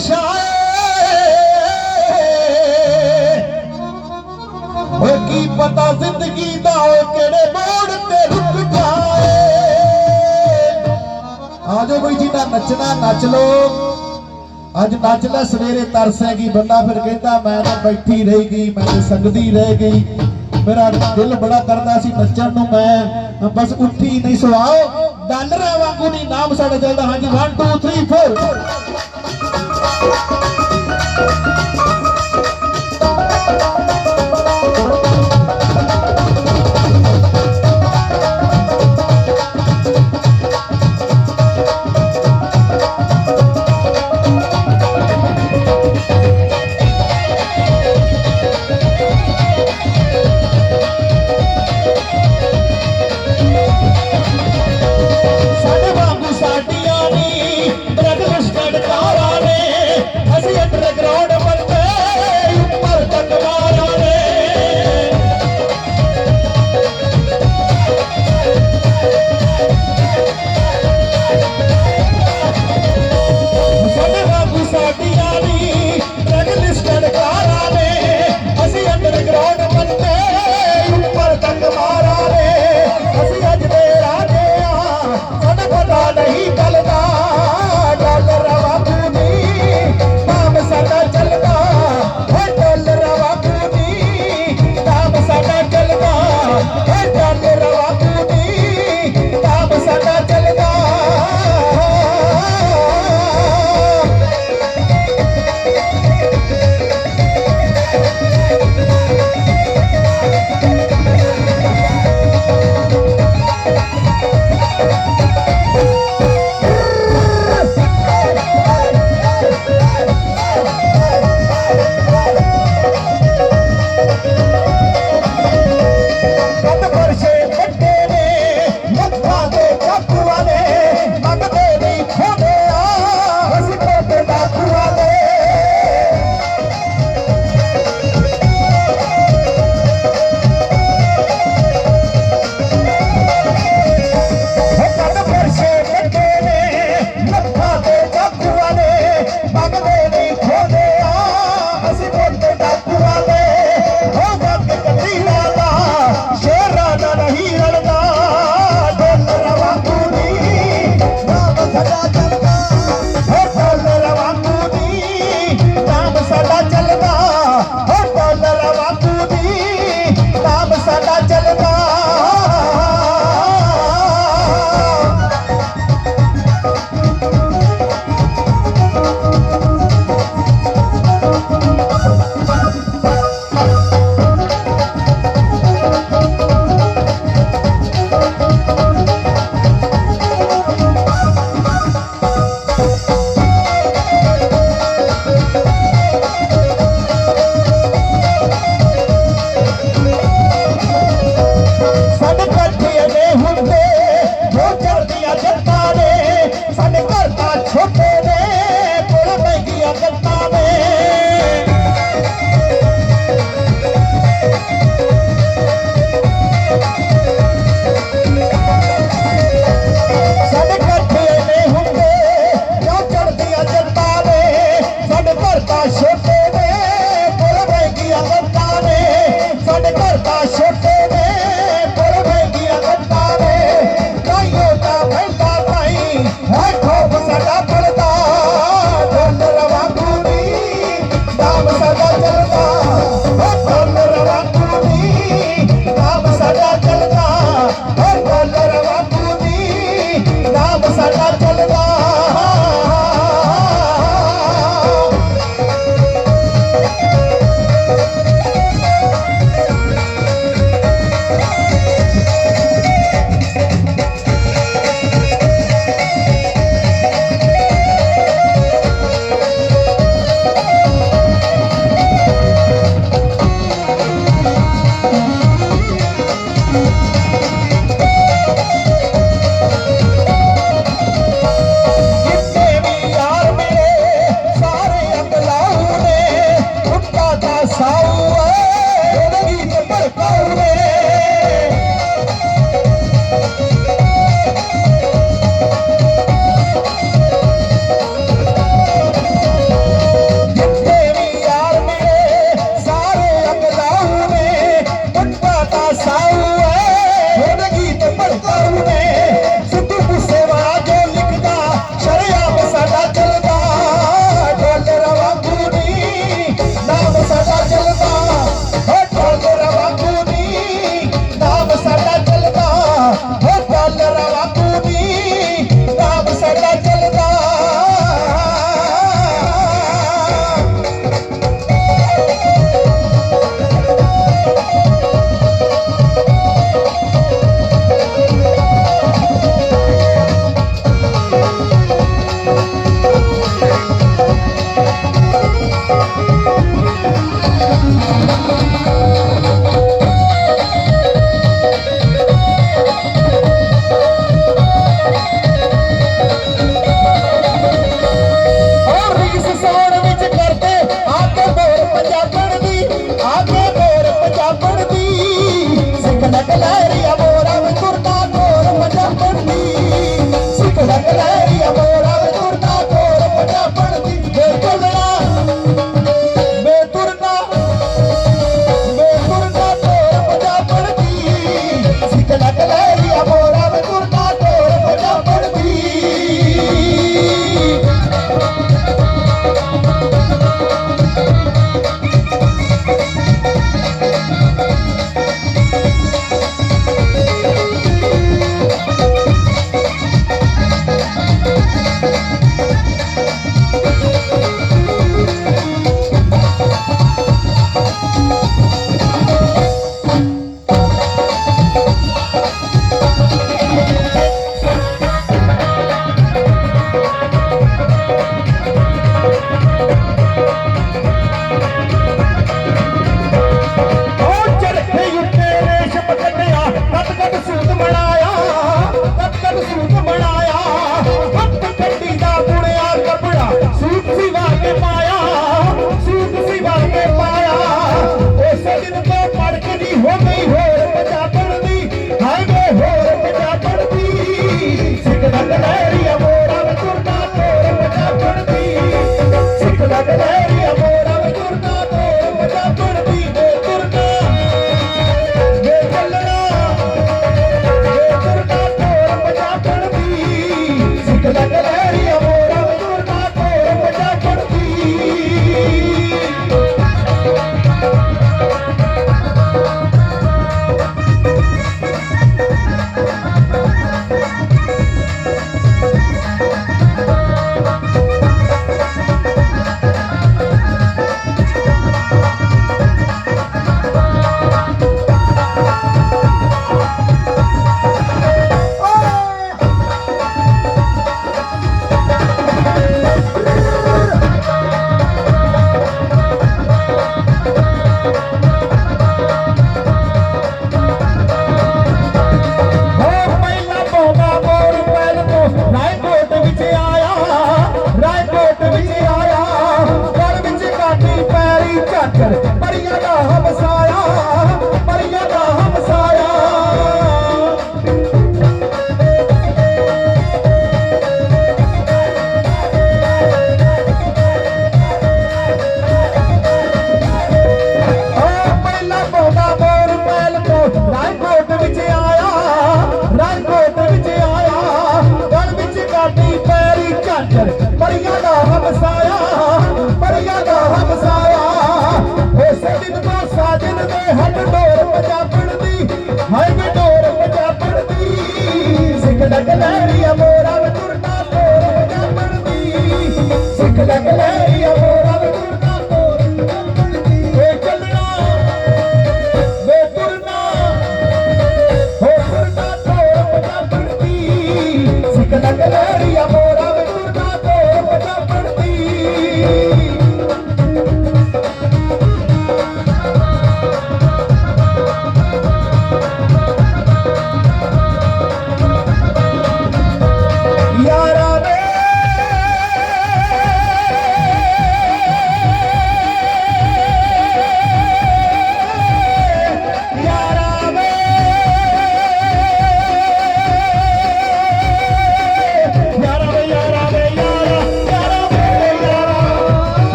ਸ਼ਾਏ ਓਏ ਕੀ ਪਤਾ ਜ਼ਿੰਦਗੀ ਦਾ ਓਏ ਕਿਹੜੇ ਮੋੜ ਤੇ ਰੁਕ ਜਾਏ ਆਜੋ ਬਈ ਜੀ ਨੱਚਣਾ ਨੱਚ ਲੋ ਅੱਜ ਨੱਚ ਲੈ ਸਵੇਰੇ ਤਰਸੇਗੀ ਬੰਦਾ ਫਿਰ ਕਹਿੰਦਾ, ਮੈਂ ਤਾਂ ਬੈਠੀ ਰਹਿ ਗਈ, ਮੈਂ ਸੰਗਦੀ ਰਹਿ ਗਈ। ਮੇਰਾ ਦਿਲ ਬੜਾ ਕਰਦਾ ਸੀ ਨੱਚਣ ਨੂੰ ਮੈਂ। ਬਸ ਉੱਠੀ ਨਹੀਂ ਸਵਾਓ ਡਾਲਰਾਂ ਵਾਂਗੂ ਨਹੀਂ, ਨਾਮ ਸਾਡਾ ਚੱਲਦਾ। ਹਾਂਜੀ 1 2 3 4 Thank you.